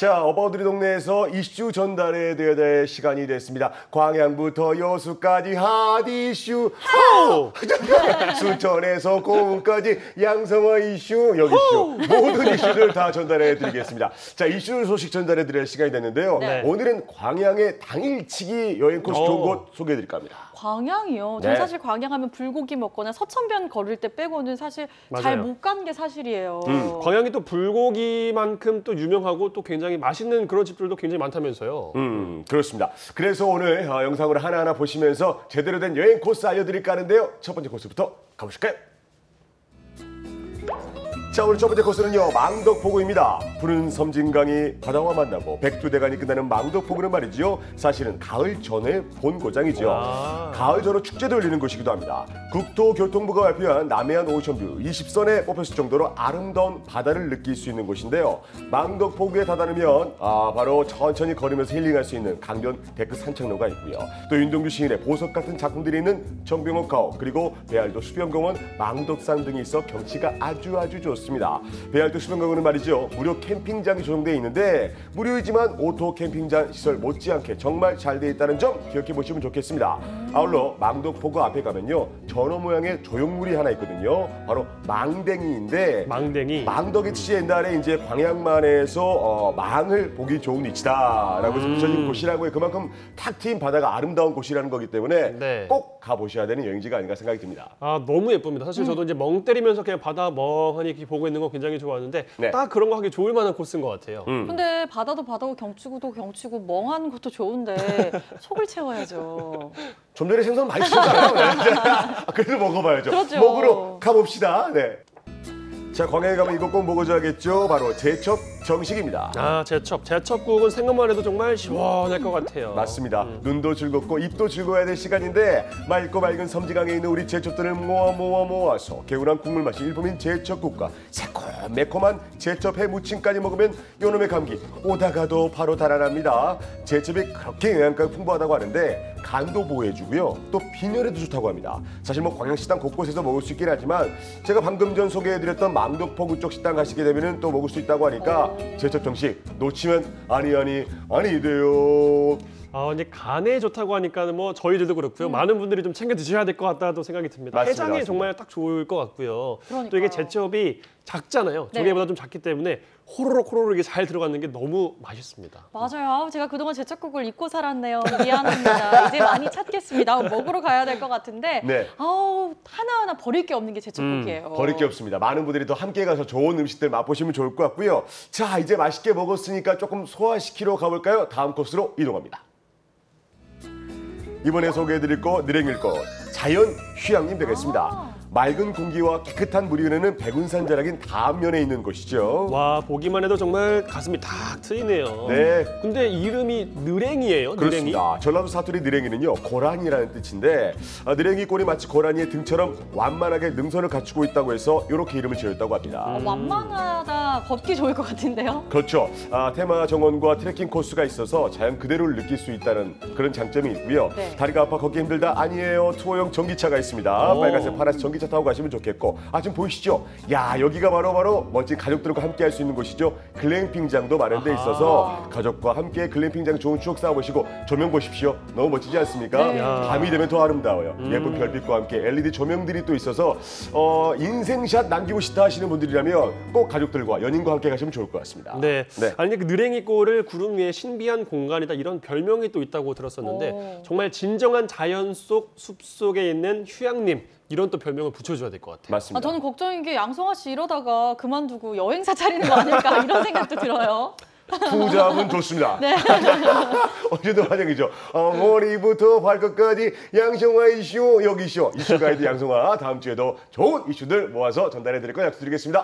자, 어바웃우리 동네에서 이슈 전달해 드려야 될 시간이 됐습니다. 광양부터 여수까지 핫 이슈, 호! 순천에서 고흥까지 양성화 이슈, 여기 이슈, 모든 이슈를 다 전달해 드리겠습니다. 자, 이슈 소식 전달해 드릴 시간이 됐는데요. 네. 오늘은 광양의 당일치기 여행 코스 좋은 오. 곳 소개해 드릴까 합니다. 광양이요. 네. 저는 사실 광양하면 불고기 먹거나 서천변 걸을 때 빼고는 사실 잘. 못 간 게 사실이에요. 음, 광양이 또 불고기만큼 또 유명하고 또 굉장히 맛있는 그런 집들도 굉장히 많다면서요. 음, 그렇습니다. 그래서 오늘 어, 영상을 하나하나 보시면서 제대로 된 여행 코스 알려드릴까 하는데요. 첫 번째 코스부터 가보실까요? 자, 오늘 첫 번째 코스는요, 망덕포구입니다. 푸른 섬진강이 바다와 만나고 백두대간이 끝나는 망덕포구는 말이지요. 사실은 가을 전의 본고장이지요. 와. 가을 전후 축제도 열리는 곳이기도 합니다. 국토교통부가 발표한 남해안 오션뷰 20선에 뽑혔을 정도로 아름다운 바다를 느낄 수 있는 곳인데요. 망덕포구에 다다르면 아, 바로 천천히 걸으면서 힐링할 수 있는 강변 데크 산책로가 있고요. 또 윤동주 시인의 보석 같은 작품들이 있는 정병원 가옥 그리고 배알도 수변공원, 망덕산 등이 있어 경치가 아주 아주 좋습니다. 배알도 수변공원은 말이죠. 무료 캠핑장이 조성되어 있는데 무료이지만 오토 캠핑장 시설 못지않게 정말 잘돼 있다는 점 기억해 보시면 좋겠습니다. 아울러 망덕포구 앞에 가면요 전어 모양의 조형물이 하나 있거든요. 바로 망댕이인데 망댕이. 망덕이 씨 옛날에 이제 광양만에서 어, 망을 보기 좋은 위치다라고 해서 음. 붙여진 곳이라고 해 그만큼 탁 트인 바다가 아름다운 곳이라는 거기 때문에 네. 꼭 가보셔야 되는 여행지가 아닌가 생각이 듭니다. 아 너무 예쁩니다. 사실 저도 이제 멍 때리면서 그냥 바다 멍하니 이렇게 보고 있는 거 굉장히 좋아하는데 네. 딱 그런 거 하기 좋을 만한 코스인 것 같아요. 음. 근데 바다도 바다고 경치구도 경치고 멍한 것도 좋은데 속을 채워야죠. 좀 전에 생선 많이 드셨잖아요. 네. 그래도 먹어봐야죠. 그렇죠. 먹으러 가봅시다. 네. 자 광양에 가면 이거 꼭 먹어줘야겠죠. 바로 제첩 정식입니다. 아 제첩. 제첩국은 생각만 해도 정말 시원할 것 같아요. 맞습니다. 눈도 즐겁고 입도 즐거워야 될 시간인데 맑고 맑은 섬지강에 있는 우리 제첩들을 모아 모아 모아서 개운한 국물 맛이 일품인 제첩국과 새콤 매콤한 제첩 해 무침까지 먹으면 요놈의 감기 오다가도 바로 달아납니다. 제첩이 그렇게 영양가가 풍부하다고 하는데 간도 보호해주고요. 또 빈혈에도 좋다고 합니다. 사실 뭐 광양식당 곳곳에서 먹을 수 있긴 하지만 제가 방금 전 소개해드렸던 망덕포구 쪽 식당 가시게 되면은 또 먹을 수 있다고 하니까 제첩 정식 놓치면 아니 아니 아니 돼요. 아 이제 간에 좋다고 하니까는 뭐 저희들도 그렇고요. 많은 분들이 좀 챙겨 드셔야 될 것 같다도 생각이 듭니다. 맞습니다, 해장에 맞습니다. 정말 딱 좋을 것 같고요. 또 그러니까요. 이게 제첩이 작잖아요. 네. 조개보다 좀 작기 때문에 호로록 호로록 이게 잘 들어가는 게 너무 맛있습니다. 맞아요. 제가 그동안 제첩국을 잊고 살았네요. 미안합니다. 이제 많이 찾겠습니다. 먹으러 가야 될 것 같은데 네. 아우 하나하나 버릴 게 없는 게 제첩국이에요. 버릴 게 없습니다. 많은 분들이 더 함께 가서 좋은 음식들 맛보시면 좋을 것 같고요. 자, 이제 맛있게 먹었으니까 조금 소화시키러 가볼까요? 다음 코스로 이동합니다. 이번에 소개해드릴 곳 느랭일 곳 자연 휴양림 되겠습니다. 아. 맑은 공기와 깨끗한 물이 흐르는 백운산 자락인 다음면에 있는 곳이죠. 와 보기만 해도 정말 가슴이 탁 트이네요. 네. 근데 이름이 느랭이에요. 느랭이. 그렇습니다. 전라도 사투리 느랭이는요 고라니라는 뜻인데 아, 느랭이 꼴이 마치 고라니의 등처럼 완만하게 능선을 갖추고 있다고 해서 이렇게 이름을 지었다고 합니다. 어, 완만하다 걷기 좋을 것 같은데요. 그렇죠. 아, 테마 정원과 트레킹 코스가 있어서 자연 그대로를 느낄 수 있다는 그런 장점이 있고요. 네. 다리가 아파 걷기 힘들다 아니에요. 투어용 전기차가 있습니다. 오. 빨간색, 파란색 전기 차 타고 가시면 좋겠고. 아 지금 보이시죠? 야 여기가 바로 바로 멋진 가족들과 함께 할 수 있는 곳이죠. 글램핑장도 마련돼. 있어서 가족과 함께 글램핑장 좋은 추억 쌓아보시고 조명 보십시오. 너무 멋지지 않습니까? 네. 야. 밤이 되면 더 아름다워요. 음. 예쁜 별빛과 함께 LED 조명들이 또 있어서 어, 인생샷 남기고 싶다 하시는 분들이라면 꼭 가족들과 연인과 함께 가시면 좋을 것 같습니다. 네. 네. 아니 그 느랭이골을 구름 위에 신비한 공간이다 이런 별명이 또 있다고 들었었는데 오. 정말 진정한 자연 속 숲 속에 있는 휴양림 이런 또 별명을 붙여줘야 될 것 같아요. 맞습니다. 아, 저는 걱정인 게 양성아 씨 이러다가 그만두고 여행사 차리는 거 아닐까 이런 생각도 들어요. 투잡은 좋습니다. 네. 언제도 환영이죠. 어, 머리부터 발끝까지 양성화 이슈 여기 이슈 이슈 가이드 양성화 다음 주에도 좋은 이슈들 모아서 전달해 드릴 거 약속드리겠습니다.